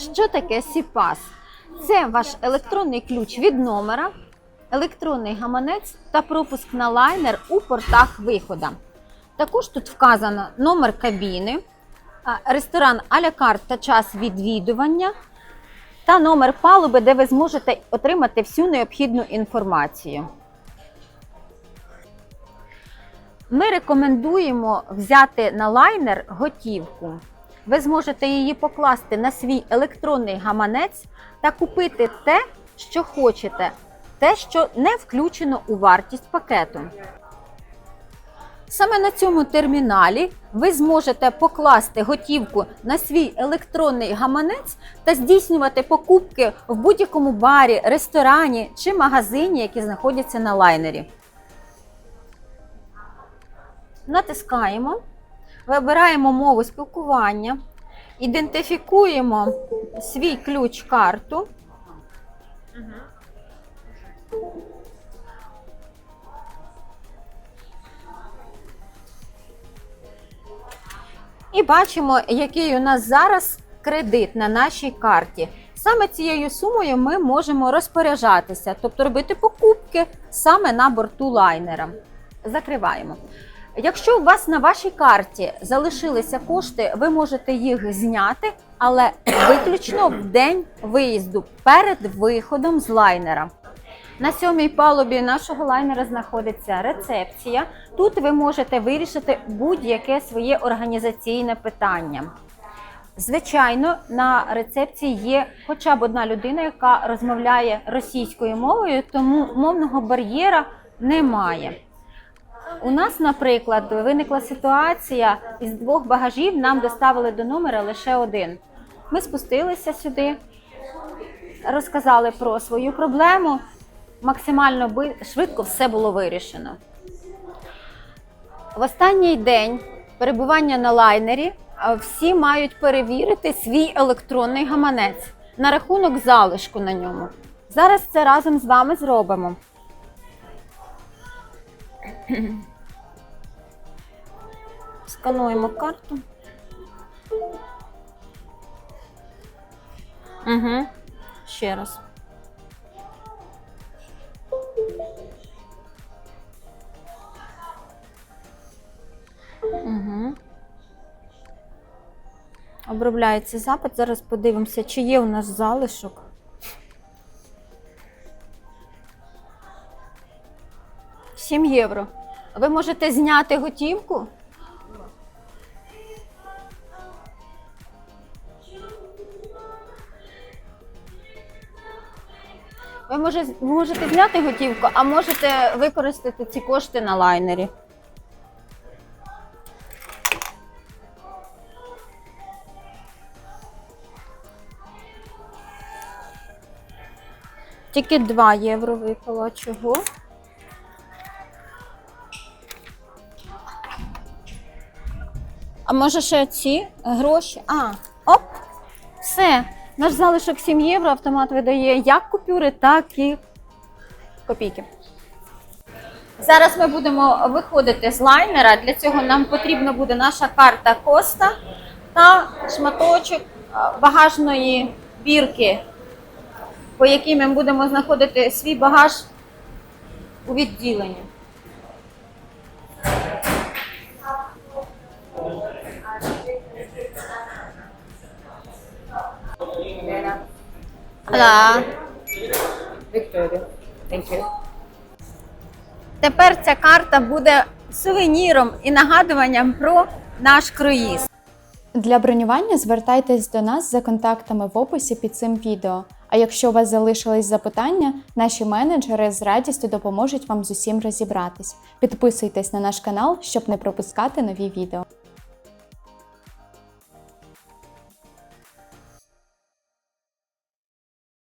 Що таке СІПАС? Це ваш електронний ключ від номера, електронний гаманець та пропуск на лайнер у портах виходу. Також тут вказано номер кабіни, ресторан а-ля та час відвідування та номер палуби, де ви зможете отримати всю необхідну інформацію. Ми рекомендуємо взяти на лайнер готівку. Ви зможете її покласти на свій електронний гаманець та купити те, що хочете, те, що не включено у вартість пакету. Саме на цьому терміналі ви зможете покласти готівку на свій електронний гаманець та здійснювати покупки в будь-якому барі, ресторані чи магазині, які знаходяться на лайнері. Натискаємо, вибираємо мову спілкування, ідентифікуємо свій ключ-карту. І бачимо, який у нас зараз кредит на нашій карті. Саме цією сумою ми можемо розпоряджатися, тобто робити покупки саме на борту лайнера. Закриваємо. Якщо у вас на вашій карті залишилися кошти, ви можете їх зняти, але виключно в день виїзду перед виходом з лайнера. На сьомій палубі нашого лайнера знаходиться рецепція. Тут ви можете вирішити будь-яке своє організаційне питання. Звичайно, на рецепції є хоча б одна людина, яка розмовляє російською мовою, тому мовного бар'єра немає. У нас, наприклад, виникла ситуація із двох багажів нам доставили до номера лише один. Ми спустилися сюди, розказали про свою проблему. Максимально швидко все було вирішено. В останній день перебування на лайнері всі мають перевірити свій електронний гаманець на рахунок залишку на ньому. Зараз це разом з вами зробимо. Скануємо карту. Угу. Ще раз. Угу. Обробляється запит. Зараз подивимося, чи є у нас залишок. Сім євро. Ви можете зняти готівку? Ви може- можете зняти готівку, а можете використати ці кошти на лайнері. Тільки 2 євро випало. Чого? А може ще ці гроші? А, оп! Все. Наш залишок 7 євро автомат видає як купюри, так і копійки. Зараз ми будемо виходити з лайнера. Для цього нам потрібна буде наша карта Коста та шматочок багажної бірки, по якій ми будемо знаходити свій багаж у відділенні. Hello. Victoria. Thank. Тепер ця карта буде сувеніром і нагадуванням про наш круїз. Для бронювання звертайтесь до нас за контактами в описі під цим відео. А якщо у вас залишились запитання, наші менеджери з радістю допоможуть вам з усім розібратись. Підписуйтесь на наш канал, щоб не пропускати нові відео.